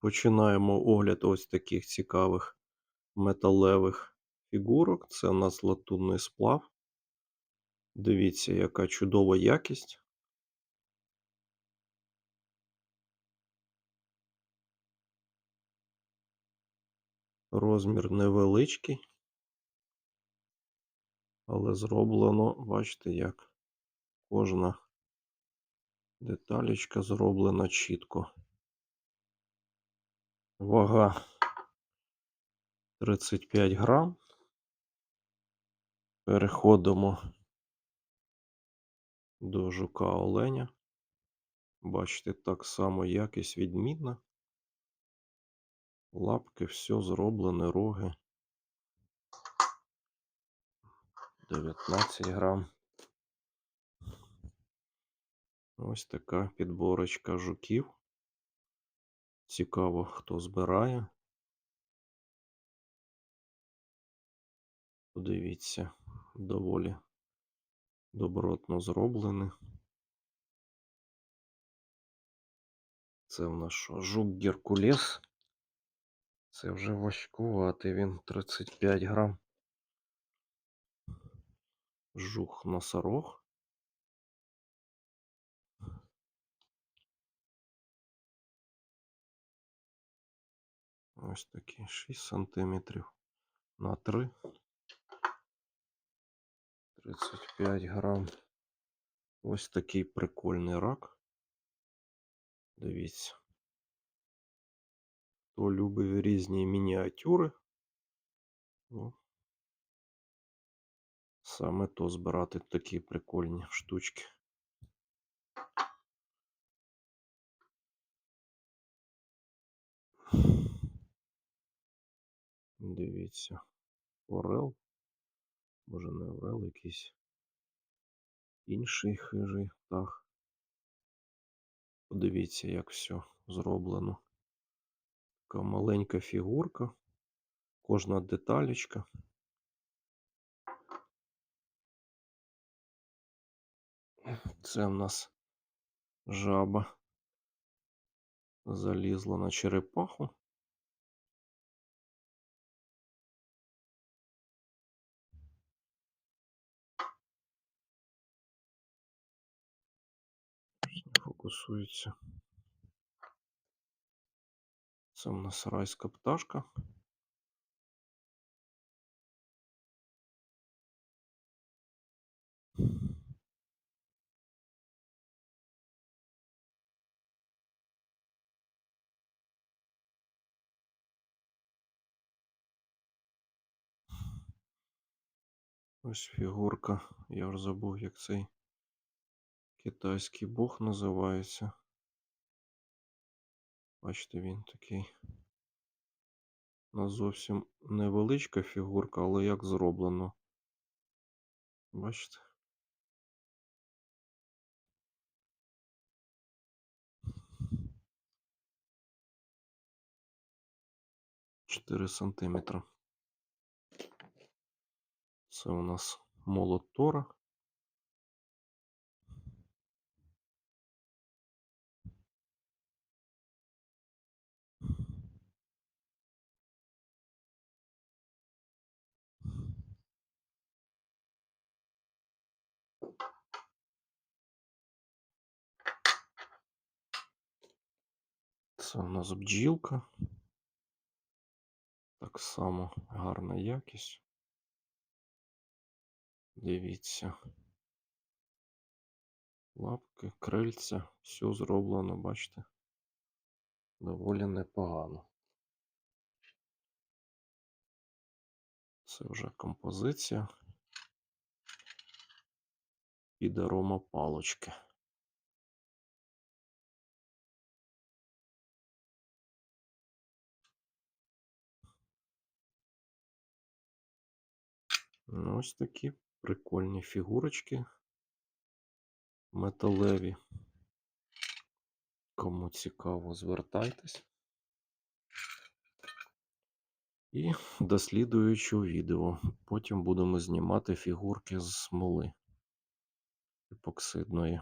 Починаємо огляд ось таких цікавих металевих фігурок. Це у нас латунний сплав. Дивіться, яка чудова якість. Розмір невеличкий, але зроблено, бачите, як кожна деталечка зроблена чітко. Вага 35 грам. Переходимо до жука оленя. Бачите, так само якість відмінна. Лапки, все зроблене, роги. 19 грам. Ось така підборочка жуків. Цікаво, хто збирає. Подивіться, доволі добротно зроблений. Це в нас що? Жук Геркулес. Це вже важкуватий він 35 грам. Жух носорог. Ось такі 6 сантиметрів на 3. 35 грам. Ось такий прикольний рак. Дивіться. Хто любить різні мініатюри. Ну, саме то збирати такі прикольні штучки. Дивіться. Орел. Може не орел, якийсь інший хижий птах. Подивіться, як все зроблено. Така маленька фігурка, кожна деталечка. Це в нас жаба залізла на черепаху. Фокусується. Це в нас райська пташка. Ось фігурка. Я вже забув, як цей китайський бог називається. Бачите, він такий. На зовсім невеличка фігурка, але як зроблено. Бачите? Чотири сантиметра. Це у нас молот Тора. Це у нас бджілка. Так само гарна якість. Дивіться. Лапки, крильця, все зроблено, бачите, доволі непогано. Це вже композиція під аромапалочки. Ну, ось такі прикольні фігурочки металеві. Кому цікаво, звертайтесь. І до відео. Потім будемо знімати фігурки з смоли епоксидної.